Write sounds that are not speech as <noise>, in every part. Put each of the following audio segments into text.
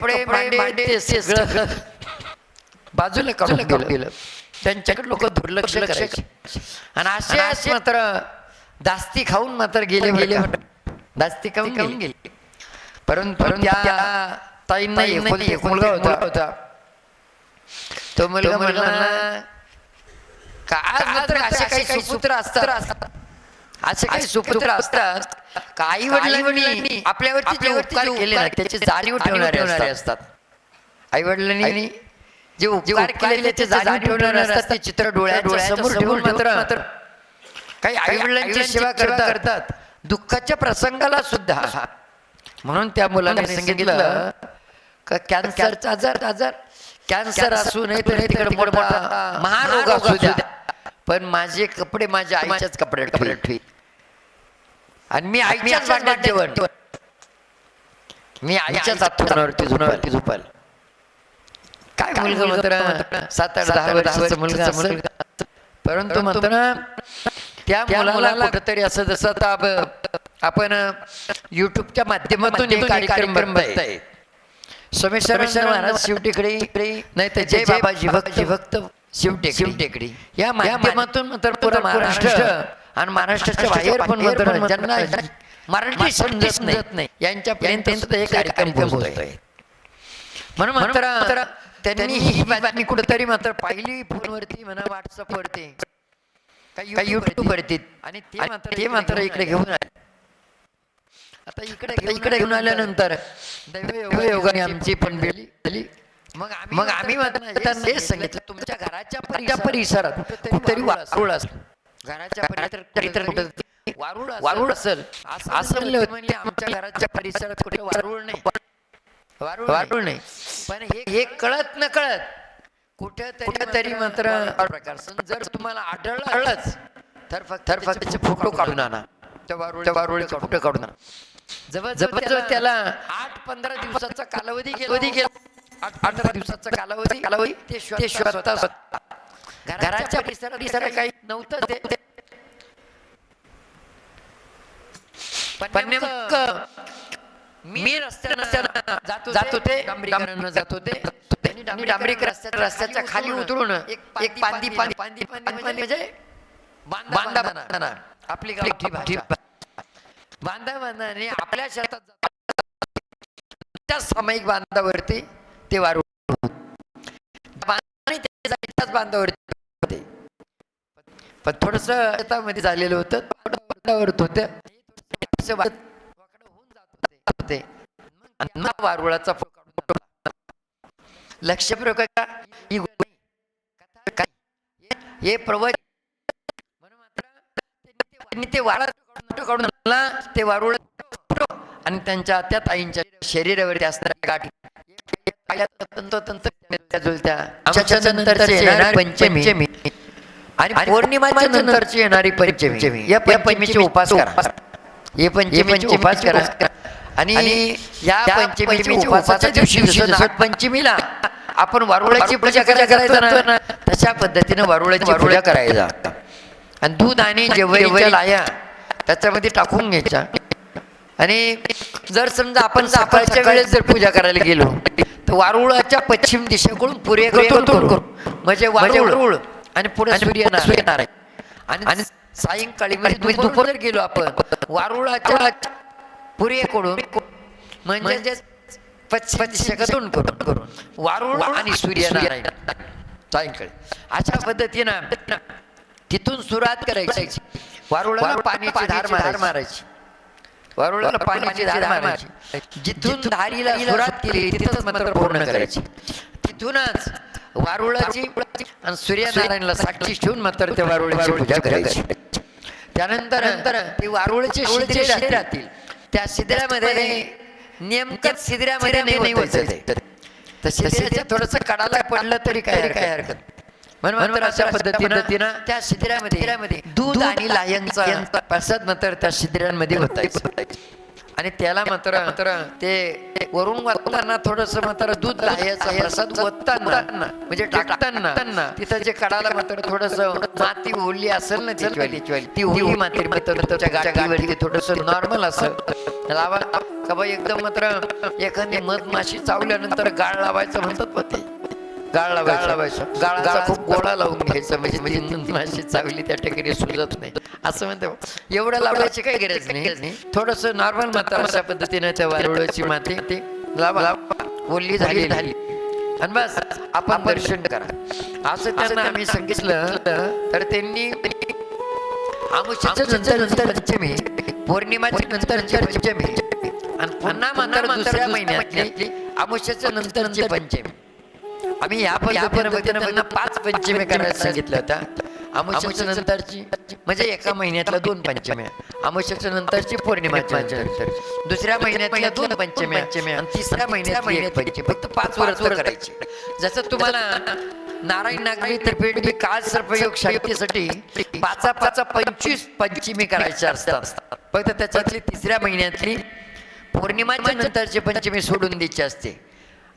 कपडे सगळं बाजूला काढून गेलं. त्यांच्याकडे लोक दुर्लक्ष करायचे. आणि असे असे मात्र दास्ती खाऊन मात्र गेले गेले दास्ती खाऊन खाऊन गेले. परंतु परंतु त्या ताईंना एक मुलगा होता होता. तो मुलगा म्हणला का आज मात्र असे काही सुपुत्र असतात. असे काही सुपुत्र असतात. का आई वडिलांनी आपल्यावरती जे उपकार केले ना त्याची जाणीव ठेवणारे असतात. आई वडिलांनी जे उपकार केले त्याचे जाणीव ठेवणारे असतात. ते चित्र डोळ्या डोळ्यासमोर ठेवून मात्र काही आई वडिलांची सेवा करता करतात. दुःखाच्या प्रसंगाला सुद्धा. म्हणून त्या मुलाने सांगितलं का कॅन्सरचा आजार आजार कॅन्सर असू नये तर तिकडे मोठा महारोग असू द्या. पण माझे कपडे माझ्या आईच्याच कपडे कपडे ठेवी आणि मी आईच्याच वाटण्यात जेवण. मी आईच्याच आत्मनावरती झुनावरती झोपाल काय मुलगा मात्र सात आठ दहा वर्षाचा मुलगा. परंतु मात्र त्या मुलाला कुठंतरी असं जसं आता आप- आपण युट्यूबच्या माध्यमातून एक कार्यक्रम बघताय सोमेश्वर महाराज शिवटेकडे नाही तर जय बाबाजी भक्त भक्त शिवटेकडी. शिवटेकडी. या माध्यमातून मात्र पुरा महाराष्ट्र. आणि महाराष्ट्राच्या बाहेर पण ज्यांना मराठी समजत नाही. यांच्यापर्यंत सुद्धा हे कार्यक्रम पोहोचतोय म्हणून मात्र त्यांनी ही बातमी कुठेतरी मात्र पाहिली फोनवरती म्हणा व्हॉट्सअप वरती काही युट्यूब वरती. आणि ते मात्र ते मात्र इकडे घेऊन आले. आता इकडे इकडे घेऊन आल्यानंतर दैवयोगाने आमची पण बेली झाली. मग मग आम्ही मात्र सांगितलं. तुमच्या घराच्या परि- परिसरात कुठेतरी वारुळ असेल घराच्या परिसरात कुठेतरी वारुळ वारुळ असेल. असं म्हणजे आमच्या घराच्या परिसरात कुठे वारुळ नाही. वारुळ वारुळ नाही. पण हे हे कळत न कळत कुठे तरी मात्र प्रकार. जर तुम्हाला आढळलंच तर फक्त तर फक्त त्याचे फोटो काढून आणा. त्या वारुळ त्या वारुळीचा फोटो काढून आणा. जवळ जवळ त्याला आठ पंधरा दिवसाचा कालावधी गेला. आठ पंधरा दिवसाचा कालावधी कालावधी ते ते स्वतः. स्वतः. घराच्या परिसरात परिसरात काही नव्हतं ते. पण नेमकं मी रस्त्यानं जातो जात होते जात होते. डांबरीकर रस्त्याच्या खाली उतरून एक पांदी पांदी पांदी पांदी म्हणजे बांधा बांधा आपली गावठी भाषा. बांधा बांधा आणि आपल्या शेतात. त्या सामायिक बांधावरती ते वारू बांधावरती पण थोडस शेतामध्ये झालेलं होतं. होते. होते. वारुळाचा फळ काढून आणला. लक्ष प्रकार ही? हे प्रवच ते वाळा काढून ते वारुळ आणि त्यांच्या त्या ताईंच्या शरीरावरती असणाऱ्या गाठी. तंतोतंत जुळत्या पंचमी. आणि पौर्णिमाच्या नंतरची येणारी पंचमी. या पंचमीचे उपास करा. हे पंचमीचे उपास करा. आणि या पंचमीच्या उपासाच्या दिवशी पंचमीला आपण वारुळाची पूजा करायचा ना तशा पद्धतीने वारुळाची पूजा करायचा आणि दूध आणि जेवढ्या लाया त्याच्यामध्ये टाकून घ्यायच्या. आणि जर समजा आपण सकाळच्या वेळेस जर पूजा करायला गेलो तर वारुळाच्या पश्चिम दिशेकडून पूर्वेकडून करू म्हणजे वारुळ. आणि पुढे सूर्य नारायण आणि सायंकाळी म्हणजे दुपार जर गेलो आपण वारुळाच्या पूर्वेकडून म्हणजे पश्चिम दिशेकडून करून करून. वारुळ आणि सूर्यनारायण. सायंकाळी. अशा पद्धतीनं तिथून सुरुवात करायची. वारुळाला पाण्याची धार धार मारायची. वरुळाला पाण्याची धार मारायची. जिथून धारीला सुरुवात केली तिथंच मात्र पूर्ण करायची. तिथूनच वारुळाची आणि सूर्यनारायणला साक्षी ठेवून मात्र त्या वारुळाची पूजा करायची. त्यानंतर नंतर ते वारुळचे शिदरे राहतील त्या शिदऱ्यामध्ये नेमकं शिदऱ्यामध्ये नाही होत तर थोडस कडाला पडलं तरी काय काय हरकत म्हणून अशा पद्धतीनं त्या शिदिरामध्ये दूध आणि लाह्यांचा प्रसाद मात्र त्या शिदिरांमध्ये होता आणि त्याला मात्र मात्र ते वरून वाटताना थोडस मात्र दूध ओतताना म्हणजे टाकताना तिथं जे कडाला मात्र थोडस माती ओढली असेल ना ती ओढली माती मात्र थोडस नॉर्मल असं. लावा का बा एकदम मात्र एखादी मधमाशी चावल्यानंतर गाळ लावायचं म्हणतात पण ते गाळ लावायचं. लावायचं. गाळाचा खूप गोळा लावून घ्यायचं म्हणजे म्हणजे मधमाशी चावली त्या ठिकाणी सुजत नाही. असं म्हणतो. एवढं लावायची काही गरज नाही. थोडस नॉर्मल मात्र अशा पद्धतीने त्या वारुळाची माती ते लावा. लावा. ओली झाली. झाली. आणि बस आपण दर्शन करा. असं त्यांना आम्ही सांगितलं तर त्यांनी आमुष्याच्या नंतर नंतर पंचमी पौर्णिमाची नंतर पंचमी आणि पुन्हा मात्र दुसऱ्या महिन्यातली आमुष्याच्या नंतरची पंचमी. आम्ही या पद्धतीने त्यांना पाच पंचमी करायला सांगितलं होतं. अमावस्याच्या नंतरची. म्हणजे एका महिन्यातल्या दोन पंचम्या. अमावस्याच्या नंतरची पौर्णिमाच्या नंतर दुसऱ्या महिन्यातल्या दोन पंचम्या. आणि तिसऱ्या महिन्यात महिन्यात पंचमी. फक्त पाच वर्ष करायची. जसं तुम्हाला नारायण नागरी त्रिपेटी काळ सर्पयोग शांतीसाठी पाचा पाचा पंचवीस पंचमी करायच्या असतात. फक्त त्याच्यातली तिसऱ्या महिन्यातली पौर्णिमाच्या नंतरची पंचमी सोडून द्यायची असते.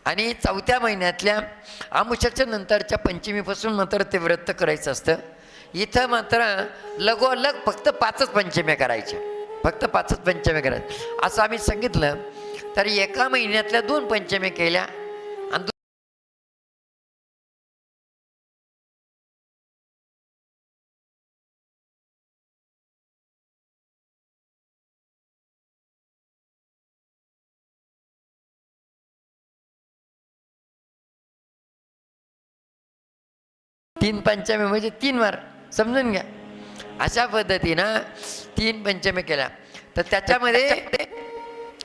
आणि चौथ्या महिन्यातल्या आमुषाच्या नंतरच्या पंचमीपासून मात्र ते व्रत करायचं असतं. इथं मात्र लगोलग फक्त पाचच पंचम्या करायच्या. फक्त पाचच पंचम्या करायचं असं आम्ही सांगितलं. तर एका महिन्यातल्या दोन पंचम्या केल्या. तीन पंचमी म्हणजे तीन वार. समजून घ्या. अशा पद्धतीनं तीन पंचमी केल्या. तर त्याच्यामध्ये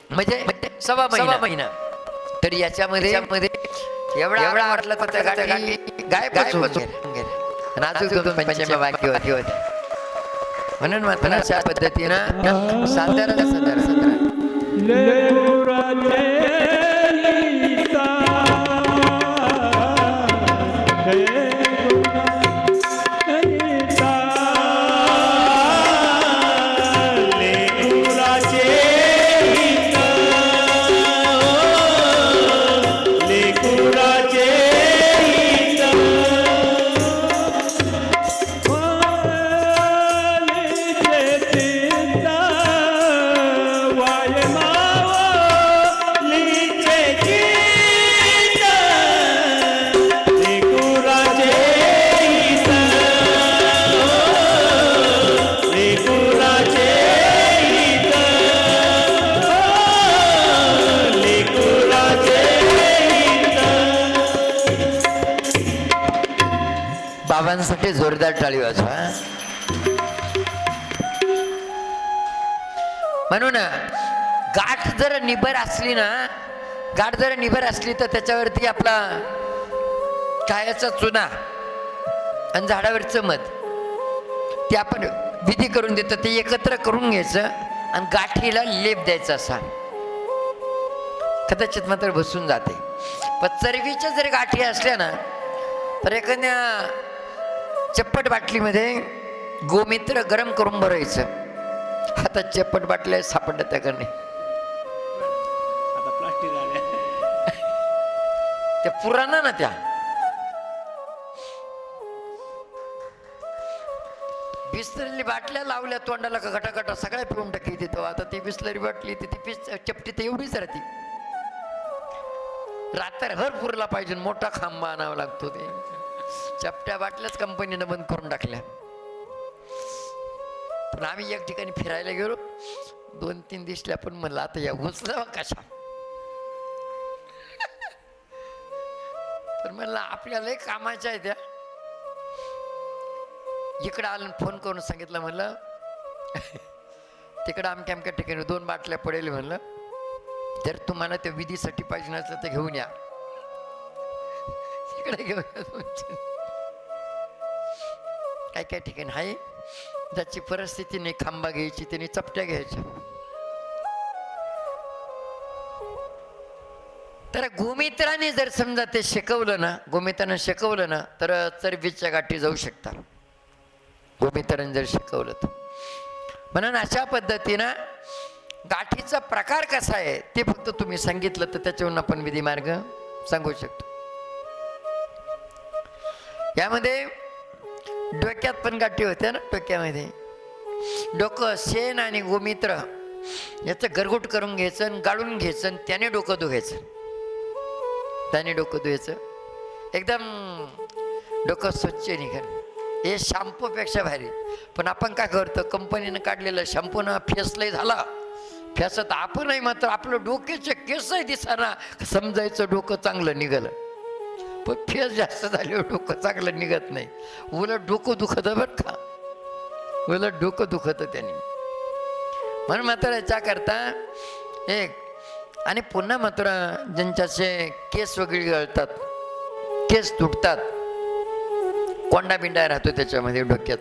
म्हणजे सव्वा महिना. महिना. तर याच्यामध्ये मध्ये एवढा एवढा वाटला तर त्या गायब आणि अजून दोन पंचमी बाकी होती. होती. म्हणून मात्र अशा पद्धतीनं साधारण साधारण साधारण जोरदार टाळी वाजवा म्हणून गाठ जर निबर असली ना गाठ जर निबर असली तर त्याच्यावरती आपला कायाचा चुना आणि झाडावरचं मध ते आपण विधी करून देतो ते एकत्र करून घ्यायचं आणि गाठीला लेप द्यायचा असा. कदाचित मात्र बसून जाते. पण चरबीच्या जर गाठी असल्या ना तर एखाद्या चप्पट बाटलीमध्ये गोमित्र गरम करून भरायचं. आता चप्पट बाटल्या सापडल्या प्लास्टिक आले त्या पुराणा ना त्या. बिस्लरी बाटल्या लावल्या तोंडाला का गटागटा सगळ्या पिऊन टाकली तिथं आता ती बिस्लरी बाटली ती ती पिस चपटी तर एवढीच राहते. रात्रभर पुरला पाहिजे मोठा खांबा आणावा लागतो ते. चपट्या बाटल्याच कंपनीनं बंद करून टाकल्या. पण आम्ही एक ठिकाणी फिरायला गेलो. दोन तीन दिसल्या पण म्हणलं आता या घुसला कशा तर म्हणलं आपल्याला कामाच्या आहे त्या इकडं आलं फोन करून सांगितलं म्हणलं तिकडं आमक्या अमक्या ठिकाणी दोन बाटल्या पडेल म्हणलं तर तुम्हाला त्या विधीसाठी पाहिजे नसलं तर घेऊन या. घेऊन काय काय ठिकाणी आहे? ज्याची परिस्थितीने खांबा घ्यायची त्याने चपट्या घ्यायच्या. तर गोमित्राने जर समजा ते शिकवलं ना गोमित्रानं शिकवलं ना तर चरबीच्या गाठी जाऊ शकतात. गोमित्राने जर शिकवलं तर. म्हणून अशा पद्धतीनं गाठीचा प्रकार कसा आहे ते फक्त तुम्ही सांगितलं तर त्याच्यावरून आपण विधी मार्ग सांगू शकतो. यामध्ये डोक्यात पण गाठी होत्या ना डोक्यामध्ये. डोकं शेण आणि गोमित्र याचं गरगुट करून घ्यायचं आणि गाळून घ्यायचं आणि त्याने डोकं धुवायचं. त्याने डोकं धुवायचं. एकदम डोकं स्वच्छ निघेल. हे शॅम्पूपेक्षा भारी. पण आपण काय करतो कंपनीनं काढलेलं शॅम्पूनं फेसलंही झाला. फेसत आपणही मात्र आपलं डोक्याचे केसही दिसाना. समजायचं डोकं चांगलं निघालं. पण फेस जास्त झाल्यावर डोकं चांगलं निघत नाही. उलट डोकं दुखतं बरं का? उलट डोकं दुखतं त्याने. म्हणून मात्र याच्याकरता एक. आणि पुन्हा मात्र ज्यांच्याचे केस वगैरे गळतात केस तुटतात कोंडा बिंडा राहतो त्याच्यामध्ये डोक्यात.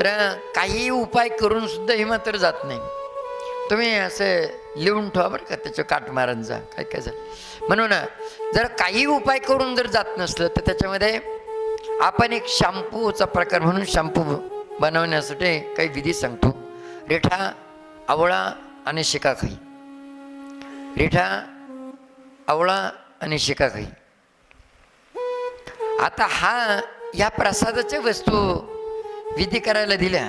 तर काही उपाय करून सुद्धा हे मात्र जात नाही. तुम्ही असं लिहून ठेवा बरं का त्याच्या काटमारांचा जा काय काय झालं. म्हणून जर काही उपाय करून जर जात नसलं तर त्याच्यामध्ये आपण एक शॅम्पूचा प्रकार म्हणून शॅम्पू बनवण्यासाठी काही विधी सांगतो. रेठा आवळा आणि शिकाखाई रेठा आवळा आणि शिकाखाई आता हा या प्रसादाच्या वस्तू विधी करायला दिल्या.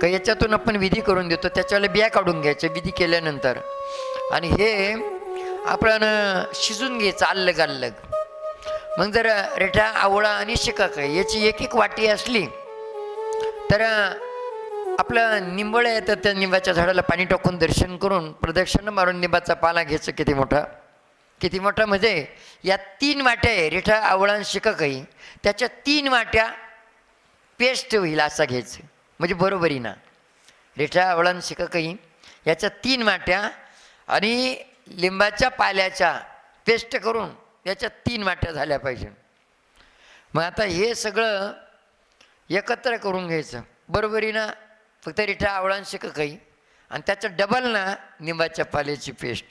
का याच्यातून आपण विधी करून देतो त्याच्यावेळेला बिया काढून घ्यायच्या विधी केल्यानंतर. आणि हे आपण शिजून घ्यायचं आल्लग अल्लग मग जर रेठा आवळा आणि शिकाकाई याची एक एक वाटी असली तर आपलं निंबळ येतं त्या निंबाच्या झाडाला पाणी टाकून दर्शन करून प्रदक्षिण मारून निंबाचा पाला घ्यायचं किती मोठा? किती मोठा म्हणजे या तीन वाट्या आहे रेठा आवळा आणि शिकाकाई त्याच्या तीन वाट्या पेस्ट होईल असा घ्यायचं. म्हणजे बरोबरी ना. रेठा आवळा आणि याच्या तीन वाट्या आणि लिंबाच्या पाल्याच्या पेस्ट करून याच्या तीन वाट्या झाल्या पाहिजे. मग आता हे सगळं एकत्र करून घ्यायचं. बरोबरीनं फक्त रिठा आवळा आणि शिकाकाई आणि त्याचं डबल ना निंबाच्या पाल्याची पेस्ट.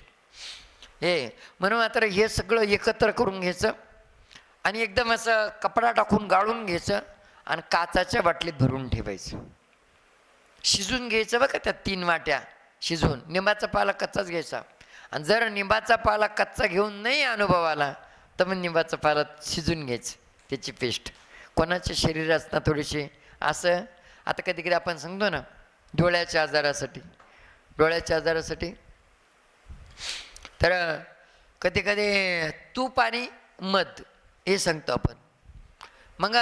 हे म्हणून मात्र हे सगळं एकत्र करून घ्यायचं आणि एकदम असं कपडा टाकून गाळून घ्यायचं आणि काचाच्या बाटलीत भरून ठेवायचं. शिजून घ्यायचं बघा त्या तीन वाट्या शिजवून. निंबाचा पाला कच्चाच घ्यायचा. आणि जर निंबाचा पाला कच्चा घेऊन नाही अनुभव आला तर मग निंबाचा पाला शिजून घ्यायचं त्याची पेस्ट कोणाच्या शरीर ना थोडीशी असं? आता कधी कधी आपण सांगतो ना डोळ्याच्या आजारासाठी. डोळ्याच्या आजारासाठी. तर कधी कधी तूप आणि मध हे सांगतो आपण. मग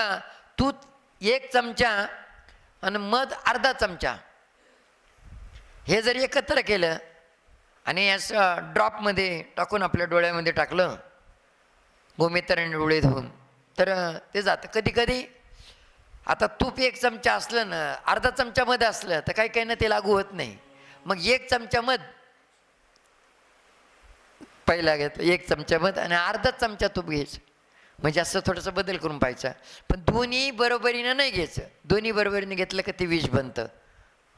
तूप एक चमचा आणि मध अर्धा चमचा. हे जर एकत्र केलं आणि असं ड्रॉपमध्ये टाकून आपल्या डोळ्यामध्ये टाकलं गोमित्राने डोळे धुवून तर ते जातं. कधी कधी आता तूप एक चमचा असलं ना अर्धा चमचा मध असलं तर काही काही ना ते लागू होत नाही. मग एक चमचा मध. पहिला घेतो एक चमचा मध आणि अर्धा चमचा तूप घ्यायचं. म्हणजे असं थोडंसं बदल करून पाहायचा. पण दोन्ही बरोबरीनं नाही घ्यायचं. दोन्ही बरोबरीनं घेतलं का ते विष बनतं.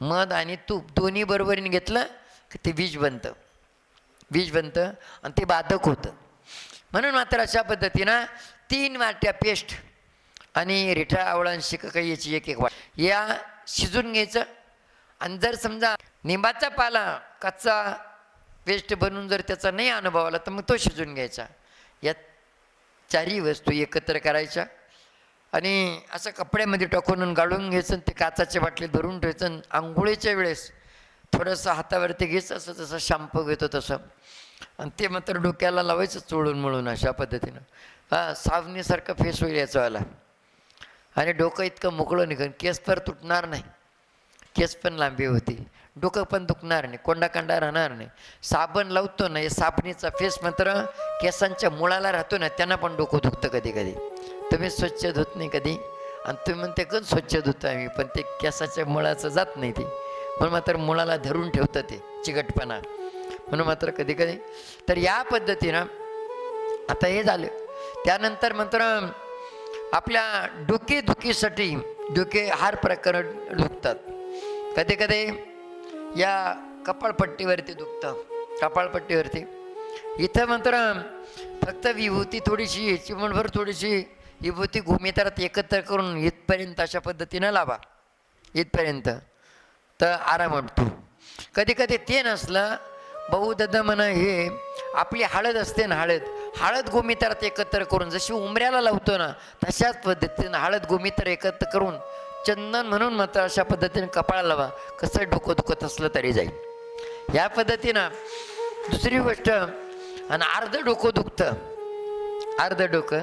मध आणि तूप दोन्ही बरोबरीने घेतलं का ते विष बनतं. विष बनतं आणि ते बाधक होतं. म्हणून मात्र अशा पद्धतीनं तीन वाट्या पेस्ट आणि रिठा आवळांशी काही याची एक एक वाट. या शिजून घ्यायचं. आणि जर समजा निंबाचा पाला कच्चा पेस्ट बनवून जर त्याचा नाही अनुभव आला तर मग तो शिजून घ्यायचा. या चारही वस्तू एकत्र करायच्या. आणि असं कपड्यामध्ये टाकून गाळून घ्यायचं आणि ते काचाच्या बाटलीत भरून ठेवायचं आणि आंघोळीच्या वेळेस थोडंसं हातावरती घ्यायचं असं तसं शॅम्पू घेतो तसं. आणि ते मात्र डोक्याला लावायचं चोळून मळून अशा पद्धतीनं. हा सावनीसारखं फेस होईल याचं आणि डोकं इतकं मोकळं निघन केस तर तुटणार नाही. केस पण लांबी होती. डोकं पण दुखणार नाही कोंडाकांडा राहणार नाही. साबण लावतो ना हे साबणीचा फेस मात्र केसांच्या मुळाला राहतो ना त्यांना पण डोकं दुखतं कधी कधी तुम्ही स्वच्छ धुत नाही कधी. आणि तुम्ही म्हणते कधी स्वच्छ धुतो आम्ही? पण ते केसाच्या मुळाचं जात नाही ते. म्हणून मात्र मुळाला धरून ठेवतं ते चिकटपणा. म्हणून मात्र कधी कधी तर या पद्धतीनं आता हे झालं. त्यानंतर मात्र आपल्या डोकेदुखीसाठी डोके हार प्रकार दुखतात. कधी कधी या कपाळपट्टीवरती दुखतं. कपाळपट्टीवरती. इथं मात्र फक्त विभूती थोडीशी चिमणभर थोडीशी विभूती घुमित्रात एकत्र करून इथपर्यंत अशा पद्धतीनं लावा. इथपर्यंत. तर आराम वाटतो. कधी कधी ते नसलं बहुदा म्हणा हे आपली हळद असते ना हळद. हळद गोमित्रात एकत्र करून जशी उमऱ्याला लावतो ना तशाच पद्धतीनं हळद गोमित्र एकत्र करून चंदन म्हणून मात्र अशा पद्धतीने कपाळा लावा. कसं डोकं दुखत असलं तरी जाईल. या पद्धतीनं दुसरी गोष्ट आणि अर्ध डोकं दुखतं. अर्ध डोकं.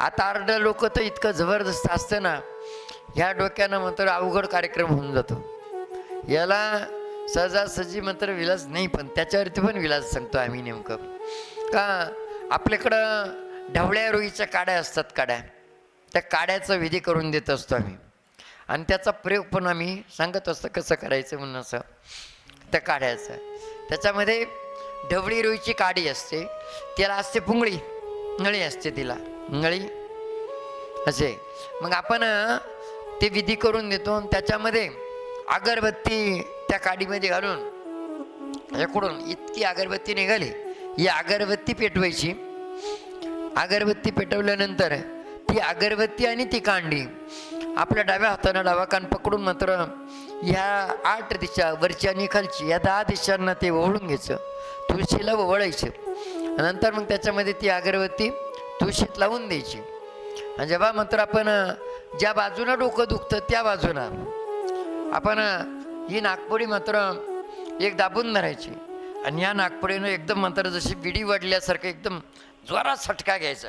आता अर्ध डोकं तर इतकं जबरदस्त असतं ना ह्या डोक्यानं मात्र अवघड कार्यक्रम होऊन जातो. याला सहजासहजी मात्र विलास नाही पण त्याच्यावरती पण विलास सांगतो आम्ही नेमकं. का आपल्याकडं ढवळ्या रोईच्या काड्या असतात काड्या. त्या काड्याचा विधी करून देत असतो आम्ही. आणि त्याचा प्रयोग पण आम्ही सांगत असतो कसं करायचं म्हणून असं. त्या काढायचं त्याच्यामध्ये ढवळी रुईची काडी असते. त्याला असते पुंगळी. नळी असते तिला. नळी. असे. मग आपण ते विधी करून देतो आणि त्याच्यामध्ये अगरबत्ती त्या काडीमध्ये घालून याकडून इतकी अगरबत्ती निघाली. ही अगरबत्ती पेटवायची. अगरबत्ती पेटवल्यानंतर ती अगरबत्ती आणि ती कांडी आपल्या डाव्या हातानं डावा कान पकडून मात्र ह्या आठ दिशा वरची आणि खालची या दहा दिशांना ते ओवळून घ्यायचं. तुळशीला ओवळायचं. नंतर मग त्याच्यामध्ये ती अगरबत्ती तुळशीत लावून द्यायची. आणि जेव्हा मात्र आपण ज्या बाजूनं डोकं दुखतं त्या बाजूनं आपण ही नागपुडी मात्र एक दाबून धरायची. आणि या नागपुडीनं एकदम मात्र जशी विडी वाढल्यासारखं एकदम जोरात सटका घ्यायचा.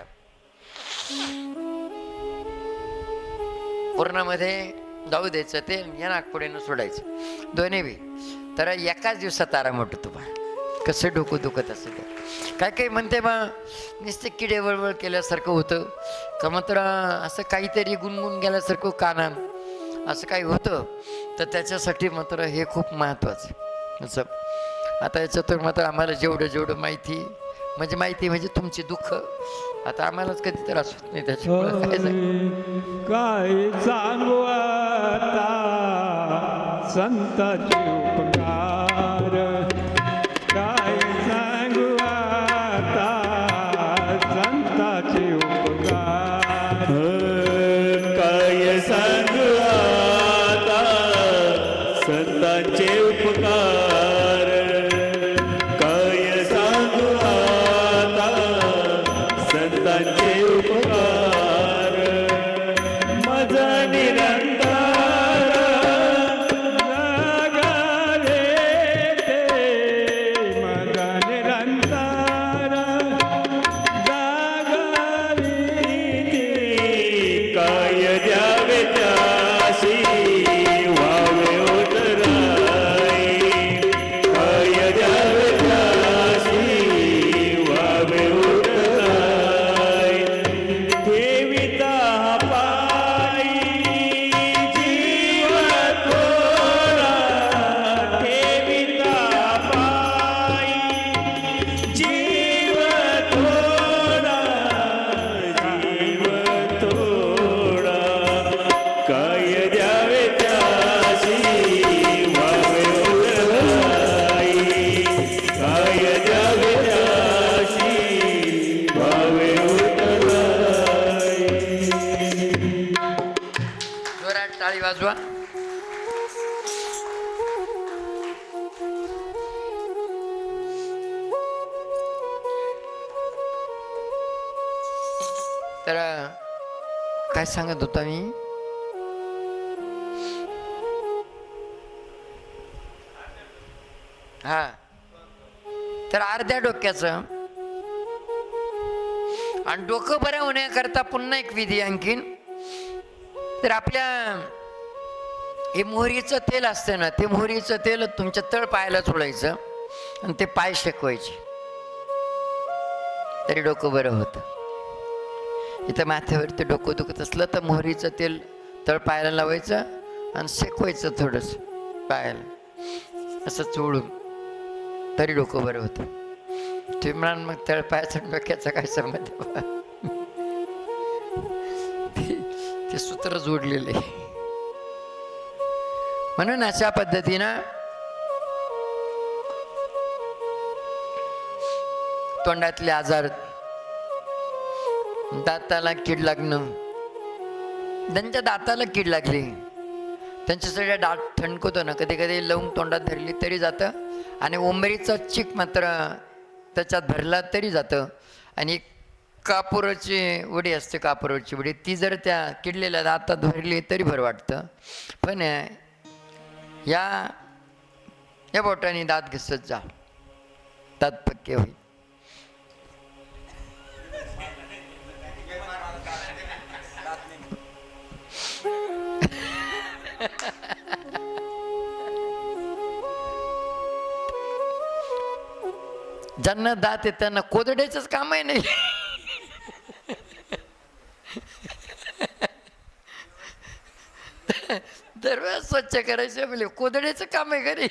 पूर्णामध्ये जाऊ द्यायचं ते या नागपुडीनं सोडायचं. दोन्ही बी. तर एकाच दिवसात तारा होतो तुम्हाला. कसं डोकं दुखत असेल ते. काय काही म्हणते मग नुसते किडे वळवळ केल्यासारखं होतं. का मात्र असं काहीतरी गुणगुण गेल्यासारखं कानान असं काही होतं. तर त्याच्यासाठी मात्र हे खूप महत्त्वाचं असं. आता याच्यातून मात्र आम्हाला जेवढं जेवढं माहिती म्हणजे माहिती म्हणजे तुमची दुःख. आता आम्हालाच कधी त्रास होत नाही त्याच्यामुळे काय सांगू? काय सांगू आता? संताचे ಕಾಯಲಿ टाळी वाजवा तर काय सांगत होता मी हा तर अर्ध्या डोक्याचं आणि डोकं बरं होण्याकरता पुन्हा एक विधी आणखीन. तर आपल्या हे मोहरीचं तेल असतं ना ते मोहरीचं तेल तुमच्या तळ पायाला चोळायचं आणि ते पाय शेकवायचे. तरी डोकं बरं होतं. इथं माथ्यावरती डोकं दुखत असलं तर मोहरीचं तेल तळ पायाला लावायचं आणि शेकवायचं थोडंसं पायाला. असं चोळून. तरी डोकं बरं होतं. तुम्ही म्हणाल मग तळ पायाचा आणि डोक्याचा काय संबंध? बा? <laughs> ते- ते जोडलेलं जोडलेले म्हणून अशा पद्धतीनं तोंडातले आजार दाताला कीड लागणं त्यांच्या दाताला कीड लागली त्यांच्या सगळ्या दात ठणकवतो ना कधी कधी लवंग तोंडात धरली तरी जातं आणि उंबरीचा चीक मात्र त्याच्यात भरला तरी जातं. आणि कापूरची उडी असते कापूरची उडी ती जर त्या किडलेल्या दातात भरली तरी बरं वाटतं. पण या या बोटाने दात घिसत जा. दात पक्के होईल. ज्यांना दात आहे त्यांना कोदड्याचंच काम आहे नाही <laughs> दरवेळेस स्वच्छ करायचे म्हणजे कोदड्याचं काम आहे घरी.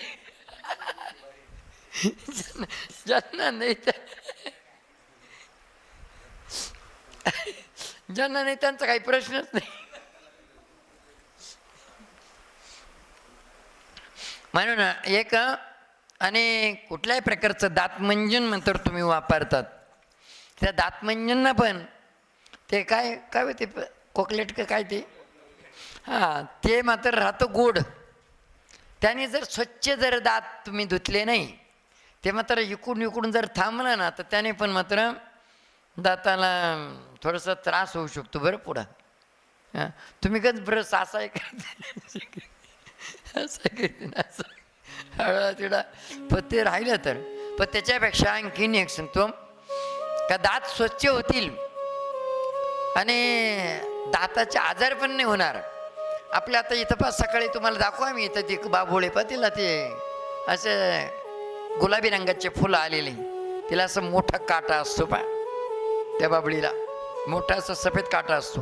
<laughs> ज्यांना- नाही <laughs> ज्यांना नाही त्यांचा काही प्रश्नच नाही. म्हणून एक आणि कुठल्याही प्रकारचं दातमंजन नंतर तुम्ही वापरतात. त्या दातमंजननं पण ते काय काय होते? कोकलेट का काय ते? हां ते मात्र राहतं गोड. त्याने जर स्वच्छ जर दात तुम्ही धुतले नाही ते मात्र इकडून इकडून जर थांबलं ना तर त्याने पण मात्र दाताला थोडासा त्रास होऊ शकतो बरं पुढं. हां तुम्ही कच ब्रश असा आहे का असं करते हळूहळू पण ते राहिलं तर. पण त्याच्यापेक्षा आणखीन एक सांगतो का दात स्वच्छ होतील आणि दाताचे आजार पण नाही होणार. आपल्या आता इथं पास सकाळी तुम्हाला दाखवू आम्ही इथं ते बाभोळे तिला ते. असे गुलाबी रंगाचे फुलं आलेले. तिला असं मोठा काटा असतो पा त्या बाबळीला मोठा असा सफेद काटा असतो.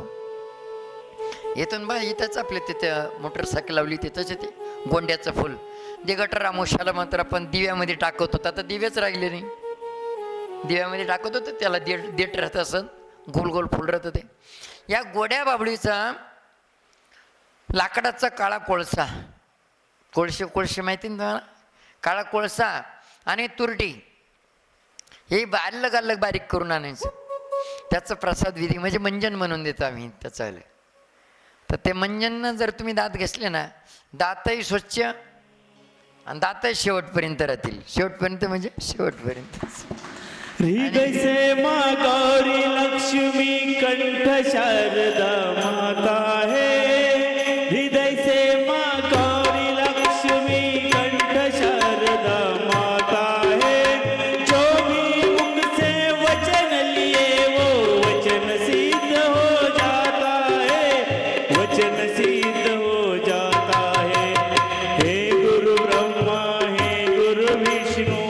येथून बा इथंच आपले तिथं मोटरसायकल लावली तिथंच ते गोंड्याचं फुल. जे गटर आमोशाला मात्र आपण दिव्यामध्ये टाकत होता तर दिव्याच राहिले नाही. दिव्यामध्ये टाकत होतं त्याला देठ देठ राहत असत गोल गोल फुल राहतं ते या गोड्या बाबळीचा लाकडाचा काळा कोळसा. कोळशे कोळशे माहिती ना तुम्हाला? काळा कोळसा आणि तुरटी. हे अलग अलग बारीक करून आणायचं. त्याचं प्रसाद विधी म्हणजे मंजन म्हणून देतो आम्ही त्याचं तर ते मंजननं जर तुम्ही दात घासले ना दातही स्वच्छ आणि दातही शेवटपर्यंत राहतील. शेवटपर्यंत म्हणजे शेवटपर्यंत. लक्ष्मी कंठ शारदा माता বিষ্ণু